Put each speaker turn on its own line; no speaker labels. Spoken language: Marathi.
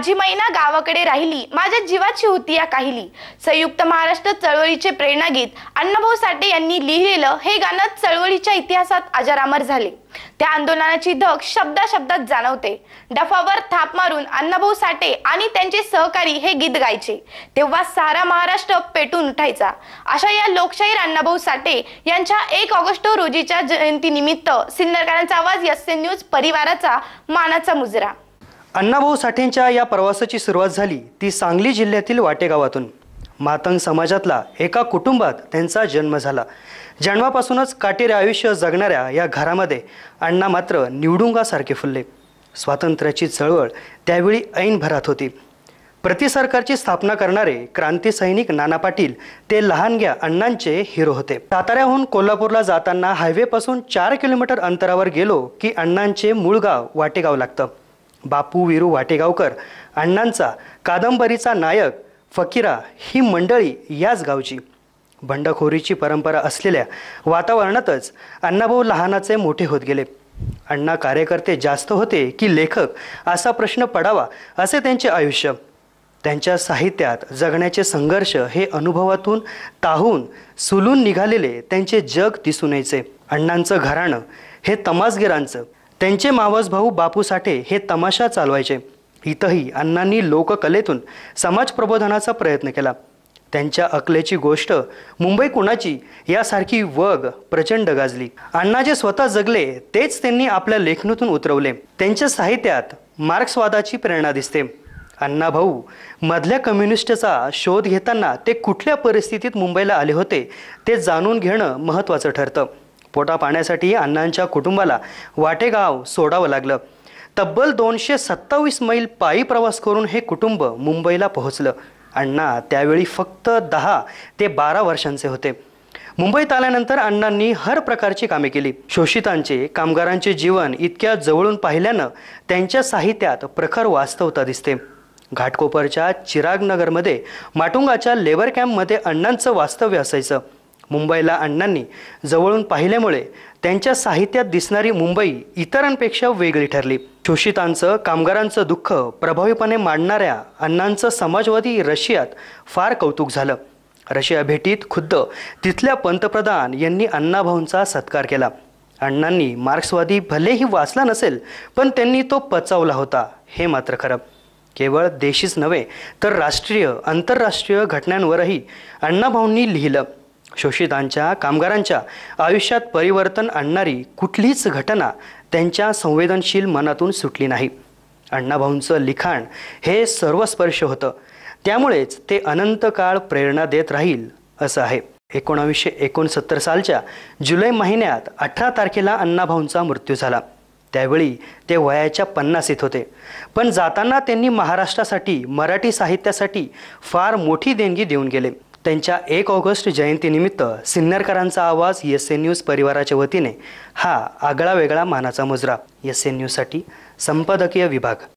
माझी मैना गावाकडे राहिली माझ्या जीवाची होती या काहिली. संयुक्त महाराष्ट्र चळवळीचे प्रेरणागीत अण्णाभाऊ साठे यांनी लिहिलेलं हे गाणं चळवळीच्या इतिहासात अजरामर झाले. त्या आंदोलनाची धग शब्दा शब्दात जाणवते. डफावर थाप मारून अण्णाभाऊ साठे आणि त्यांचे सहकारी हे गीत गायचे. तेव्हा सारा महाराष्ट्र पेटून उठायचा. अशा या लोकशाहीर अण्णाभाऊ साठे यांच्या एक ऑगस्ट रोजीच्या जयंतीनिमित्त सिन्नरकरांचा आवाज एस न्यूज परिवाराचा मानाचा मुजरा.
अण्णाभाऊ साठेंच्या या प्रवासाची सुरुवात झाली ती सांगली जिल्ह्यातील वाटेगावातून. मातंग समाजातला एका कुटुंबात त्यांचा जन्म झाला. जन्मापासूनच काटेरी आयुष्य जगणाऱ्या या घरामध्ये अण्णा मात्र निवडुंगासारखे फुलले. स्वातंत्र्याची चळवळ त्यावेळी ऐन भरात होती प्रतिसरकारची स्थापना करणारे क्रांती सैनिक नाना पाटील ते लहानग्या अण्णांचे हिरो होते. साताऱ्याहून कोल्हापूरला जाताना हायवेपासून चार किलोमीटर अंतरावर गेलो की अण्णांचे मूळ गाव वाटेगाव लागतं. बापू विरू वाटेगावकर अण्णांचा कादंबरीचा नायक फकीरा ही मंडळी याच गावची. बंडखोरीची परंपरा असलेल्या वातावरणातच अण्णाभाऊ लहानाचे मोठे होत गेले. अण्णा कार्यकर्ते जास्त होते की लेखक असा प्रश्न पडावा असे त्यांचे आयुष्य. त्यांच्या साहित्यात जगण्याचे संघर्ष हे अनुभवातून ताहून सुलून निघालेले त्यांचे जग दिसून यायचे. अण्णांचं घराणं हे तमासगिरांचं त्यांचे मावस भाऊ बापू साठे हे तमाशा चालवायचे. इथंही अण्णांनी लोककलेतून समाज प्रबोधनाचा प्रयत्न केला. त्यांच्या अकलेची गोष्ट मुंबई कुणाची? यासारखी वग प्रचंड गाजली. अण्णा जे स्वतः जगले तेच त्यांनी आपल्या लेखनातून उतरवले. त्यांच्या साहित्यात मार्क्सवादाची प्रेरणा दिसते. अण्णा भाऊ मधल्या कम्युनिस्टचा शोध घेताना ते कुठल्या परिस्थितीत मुंबईला आले होते ते जाणून घेणं महत्त्वाचं ठरतं. पोटा पाण्यासाठी अण्णांच्या कुटुंबाला वाटेगाव सोडावं लागलं. तब्बल दोनशे सत्तावीस मैल पायी प्रवास करून हे कुटुंब मुंबईला पोहोचलं. अण्णा त्यावेळी फक्त दहा ते बारा वर्षांचे होते. मुंबईत आल्यानंतर अण्णांनी हर प्रकारची कामे केली. शोषितांचे कामगारांचे जीवन इतक्या जवळून पाहिल्यानं त्यांच्या साहित्यात प्रखर वास्तवता दिसते. घाटकोपरच्या चिरागनगरमध्ये माटुंगाच्या लेबर कॅम्पमध्ये अण्णांचं वास्तव्य असायचं. मुंबईला अण्णांनी जवळून पाहिल्यामुळे त्यांच्या साहित्यात दिसणारी मुंबई इतरांपेक्षा वेगळी ठरली. शोषितांचं कामगारांचं दुःख प्रभावीपणे मांडणाऱ्या अण्णांचं समाजवादी रशियात फार कौतुक झालं. रशिया भेटीत खुद्द तिथल्या पंतप्रधान यांनी अण्णाभाऊंचा सत्कार केला. अण्णांनी मार्क्सवादी भलेही वाचला नसेल पण त्यांनी तो पचावला होता हे मात्र खरं. केवळ देशीच नव्हे तर राष्ट्रीय आंतरराष्ट्रीय घटनांवरही अण्णाभाऊंनी लिहिलं. शोषितांच्या कामगारांच्या आयुष्यात परिवर्तन आणणारी कुठलीच घटना त्यांच्या संवेदनशील मनातून सुटली नाही. अण्णाभाऊंचं लिखाण हे सर्वस्पर्श होतं. त्यामुळेच ते अनंत काळ प्रेरणा देत राहील असं आहे. एकोणावीसशे एकोणसत्तर सालच्या जुलै महिन्यात अठरा तारखेला अण्णाभाऊंचा मृत्यू झाला. त्यावेळी ते वयाच्या पन्नासीत होते. पण जाताना त्यांनी महाराष्ट्रासाठी मराठी साहित्यासाठी फार मोठी देणगी देऊन गेले. त्यांच्या एक ऑगस्ट जयंतीनिमित्त सिन्नरकरांचा आवाज एस एन न्यूज परिवाराच्या वतीने हा आगळा वेगळा मानाचा मुजरा. एस एन न्यूजसाठी संपादकीय विभाग.